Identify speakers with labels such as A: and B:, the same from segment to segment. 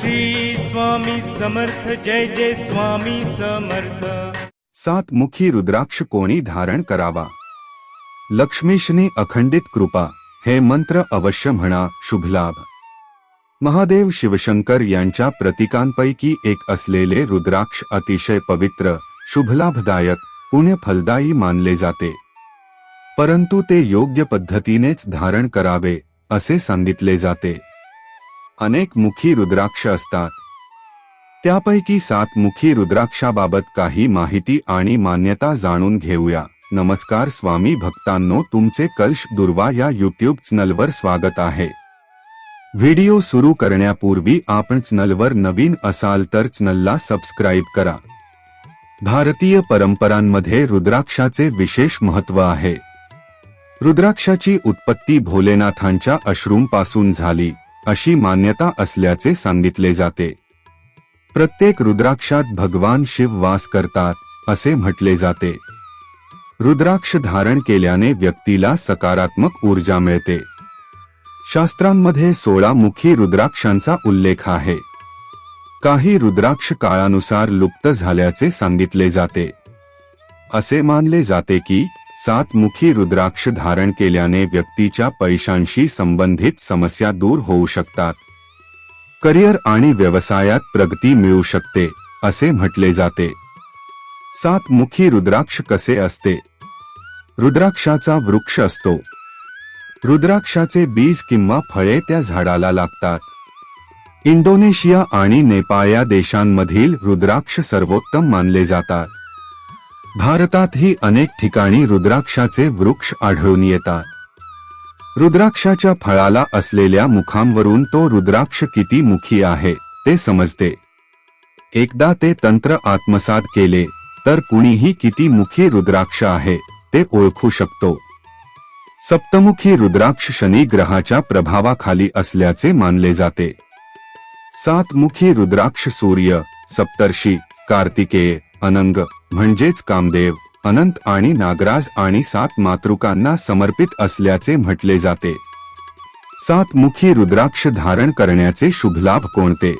A: श्री स्वामी समर्थ जय जय स्वामी समर्थ.
B: सात मुखी रुद्राक्ष कोणी धारण करावा? लक्ष्मीशनी अखंडित कृपा हे मंत्र अवश्य म्हणा शुभलाभ महादेव शिवशंकर यांच्या प्रतीकांपैकी एक असलेले रुद्राक्ष अतिशय पवित्र शुभलाभदायक पुण्यफलदायी मानले जाते. परंतु ते योग्य पद्धतीनेच धारण करावे असे सांगितले जाते. अनेक मुखी रुद्राक्ष असतात. त्यापैकी सात मुखी रुद्राक्षाबाबत काही माहिती आणि मान्यता जाणून घेऊया. नमस्कार स्वामी भक्तांनो तुमचे कल्श दुर्वा या युट्यूब चॅनलवर स्वागत आहे. व्हिडिओ सुरू करण्यापूर्वी आपण चॅनलवर नवीन असाल तर चॅनलला सबस्क्राईब करा. भारतीय परंपरांमध्ये रुद्राक्षाचे विशेष महत्त्व आहे. रुद्राक्षाची उत्पत्ती भोलेनाथांच्या अश्रूंपासून झाली. अशी मान्यता असल्याचे सांगितले जाते. प्रत्येक रुद्राक्षात भगवान शिव वास करतात असे म्हटले जाते. रुद्राक्ष धारण केल्याने व्यक्तीला सकारात्मक ऊर्जा मिळते. शास्त्रांमध्ये सोळा मुखी रुद्राक्षांचा उल्लेख आहे. काही रुद्राक्ष काळानुसार लुप्त झाल्याचे सांगितले जाते. असे मानले जाते की सात मुखी रुद्राक्ष धारण केल्याने व्यक्तीच्या पैशांशी संबंधित समस्या दूर होऊ शकतात. करिअर आणि व्यवसायात प्रगती मिळू शकते असे म्हटले जाते. सात मुखी रुद्राक्ष कसे असते? रुद्राक्षाचा वृक्ष असतो. रुद्राक्षाचे बीज किंवा फळे त्या झाडाला लागतात. इंडोनेशिया आणि नेपाळ या देशांमधील रुद्राक्ष सर्वोत्तम मानले जातात. भारतातही अनेक ठिकाणी रुद्राक्षाचे वृक्ष आढळून येतात. रुद्राक्षाच्या फळाला असलेल्या मुखांवरून तो रुद्राक्ष किती मुखी आहे ते समजते. एकदा ते तंत्र आत्मसात केले तर कुणीही किती मुखी रुद्राक्ष आहे ते ओळखू शकतो. सप्तमुखी रुद्राक्ष शनी ग्रहाच्या प्रभावाखाली असल्याचे मानले जाते. सातमुखी रुद्राक्ष सूर्य सप्तर्षी कार्तिकेय अनंग म्हणजेच कामदेव अनंत आणि नागराज आणि सात मातृकांना समर्पित असल्याचे म्हटले जाते. सातमुखी रुद्राक्ष धारण करण्याचे शुभलाभ कोणते?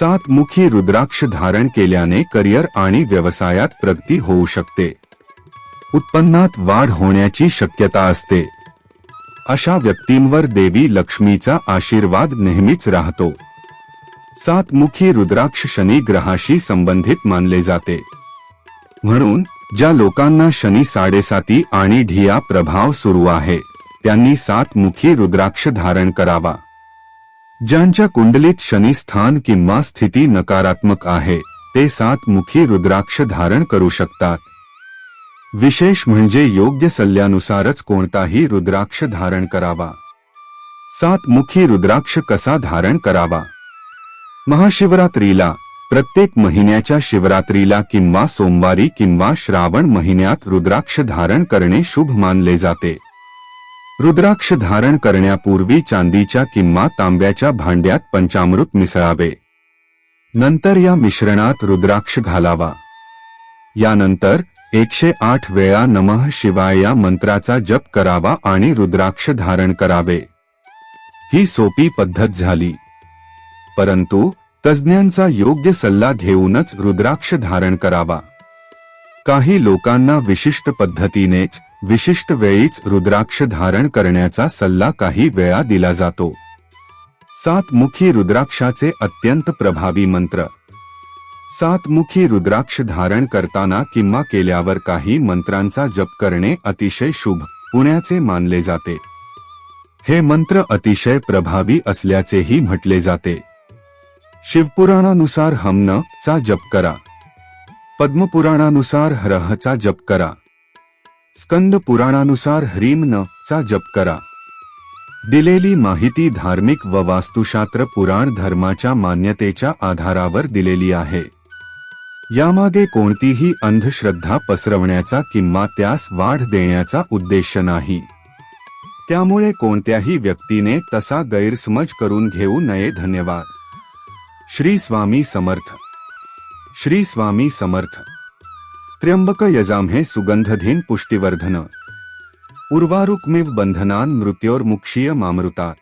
B: सातमुखी रुद्राक्ष धारण केल्याने करिअर आणि व्यवसायात प्रगती होऊ शकते. उत्पन्नात वाढ होण्याची शक्यता असते. अशा व्यक्तींवर देवी लक्ष्मीचा आशीर्वाद नेहमीच राहतो. सातमुखी रुद्राक्ष शनी ग्रहाशी संबंधित मानले जाते. म्हणून ज्या लोकांना शनी साडेसाती आणि ढिया प्रभाव सुरू आहे त्यांनी सातमुखी रुद्राक्ष धारण करावा. ज्यांच्या कुंडलीत शनी स्थान किंवा स्थिती नकारात्मक आहे ते सातमुखी रुद्राक्ष धारण करू शकतात. विशेष म्हणजे योग्य सल्ल्यानुसारच कोणताही रुद्राक्ष धारण करावा. सातमुखी रुद्राक्ष कसा धारण करावा? महाशिवरात्रीला प्रत्येक महिन्याच्या शिवरात्रीला किंवा सोमवारी किंवा श्रावण महिन्यात रुद्राक्ष धारण करणे शुभ मानले जाते. रुद्राक्ष धारण करण्यापूर्वी चांदीच्या किंवा तांब्याच्या भांड्यात पंचामृत मिसळावे. नंतर या मिश्रणात रुद्राक्ष घालावा. यानंतर एकशे आठ वेळा नमः शिवाय या मंत्राचा जप करावा आणि रुद्राक्ष धारण करावे. ही सोपी पद्धत झाली. परंतु तज्ज्ञांचा योग्य सल्ला घेऊनच रुद्राक्ष धारण करावा. काही लोकांना विशिष्ट पद्धतीनेच विशिष्ट वेळीच रुद्राक्ष धारण करण्याचा सल्ला काही वेळा दिला जातो. सातमुखी रुद्राक्षाचे अत्यंत प्रभावी मंत्र. सातमुखी रुद्राक्ष धारण करताना किंवा केल्यावर काही मंत्रांचा जप करणे अतिशय शुभ पुण्याचे मानले जाते. हे मंत्र अतिशय प्रभावी असल्याचेही म्हटले जाते. शिवपुराणानुसार हमन चा जप करा. पद्मपुराणानुसार हरहचा जप करा. स्कंद पुराणानुसार ह्रीमन चा जप करा. दिलेली माहिती धार्मिक व वास्तुशास्त्र पुराण धर्माच्या मान्यतेच्या आधारावर दिलेली आहे. यामागे कोणतीही अंधश्रद्धा पसरवण्याचा किंवा त्यास वाढ देण्याचा उद्देश नाही. त्यामुळे कोणत्याही व्यक्तीने तसा गैरसमज करून घेऊ नये. धन्यवाद. श्री स्वामी समर्थ। श्री स्वामी समर्थ। त्र्यंबक यजामहे सुगंधधीन पुष्टिवर्धन। उर्वारुकमिव बंधनान मृत्योर्मुक्षीय मामृतात।